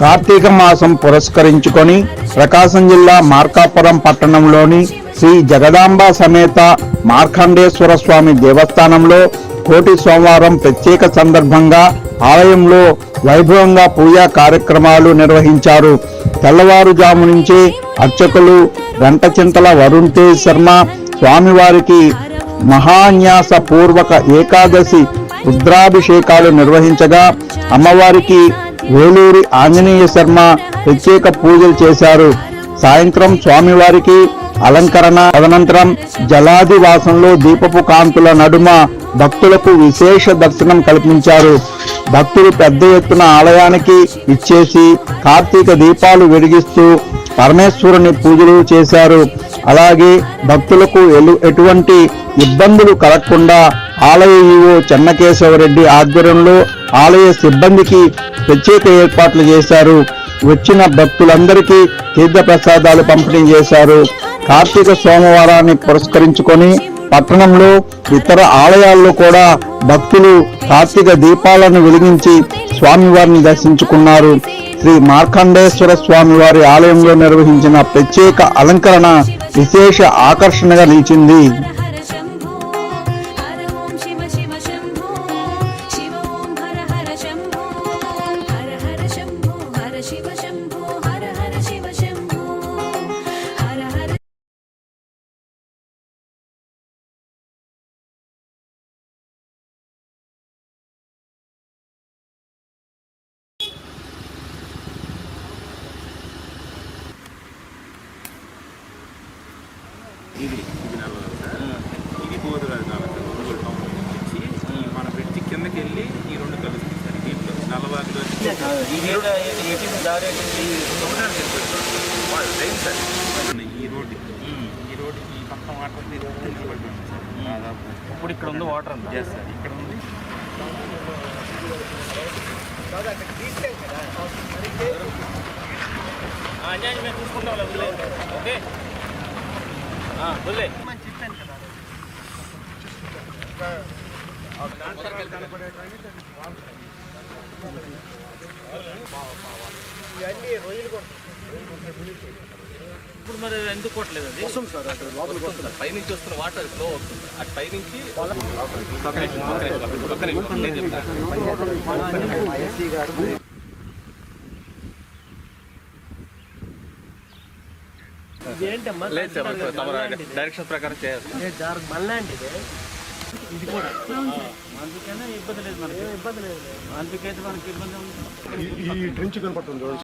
కార్తీక మాసం పురస్కరించుకొని ప్రకాశం జిల్లా మార్కాపురం పట్టణంలోని శ్రీ జగదాంబ సమేత మార్కండేశ్వర స్వామి దేవస్థానంలో కోటి సోమవారం ప్రత్యేక సందర్భంగా ఆలయంలో వైభవంగా పూజా కార్యక్రమాలు నిర్వహించారు. తెల్లవారుజాము నుంచే అర్చకులు గంటచింతల వరుణ్ తేజ్ శర్మ స్వామివారికి మహాన్యాస పూర్వక ఏకాదశి రుద్రాభిషేకాలు నిర్వహించగా అమ్మవారికి వేలూరి ఆంజనేయ శర్మ ప్రత్యేక పూజలు చేశారు. సాయంత్రం స్వామివారికి అలంకరణ తదనంతరం జలాదివాసంలో దీపపు కాంతుల నడుమ భక్తులకు విశేష దర్శనం కల్పించారు. భక్తులు పెద్ద ఎత్తున ఆలయానికి ఇచ్చేసి కార్తీక దీపాలు వెలిగిస్తూ పరమేశ్వరుని పూజలు చేశారు. అలాగే భక్తులకు ఎటువంటి ఇబ్బందులు కలగకుండా ఆలయ ఈవో చెన్నకేశవరెడ్డి ఆధ్వర్యంలో ఆలయ సిబ్బందికి ప్రత్యేక ఏర్పాట్లు చేశారు. వచ్చిన భక్తులందరికీ తీర్థప్రసాదాలు పంపిణీ చేశారు. కార్తీక సోమవారాన్ని పురస్కరించుకొని పట్టణంలో ఇతర ఆలయాల్లో కూడా భక్తులు కార్తీక దీపాలను వెలిగించి స్వామివారిని దర్శించుకున్నారు. శ్రీ మార్కండేశ్వర స్వామివారి ఆలయంలో నిర్వహించిన ప్రత్యేక అలంకరణ విశేష ఆకర్షణగా నిలిచింది. ఇది ఇది నల్లగా ఇది గోధురాది కాబట్టి ఒంగోలు టౌన్ నుంచి ఈ మన బ్రిడ్జి కిందకి వెళ్ళి ఈ రెండు కలుస్తుంది సార్ దీంట్లో నల్లవారిలో రైన్ సార్. ఈ రోడ్డు. ఈ రోడ్డు ఈ పక్క వాటర్ నిలబడి ఉంది సార్. దాదాపు. ఇప్పుడు ఇక్కడ ఉంది వాటర్ అంతా. ఎస్ సార్ ఇక్కడ ఉంది. మేము చూసుకుంటాం ఓకే. ఇప్పుడు మరి ఎందుకు కొట్టలేదు అది వస్తుంది సార్ అటు లోపలికి వస్తుంది పైనుంచి వస్తున్న వాటర్ ఫ్లో అవుతుంది అటు పైనుంచి ఒక్క నిమిషం, ఒక్క నిమిషం, చెప్తాను. లేదు డైరెక్షన్ ప్రకారం చేయాలి ఇది కూడా. అందుకనే ఇబ్బంది లేదు మనకి. ఇబ్బంది లేదు. అందుకైతే మనకి ఇబ్బంది ఉంది ఈ డ్రింక్ కనపడుతుంది చూడండి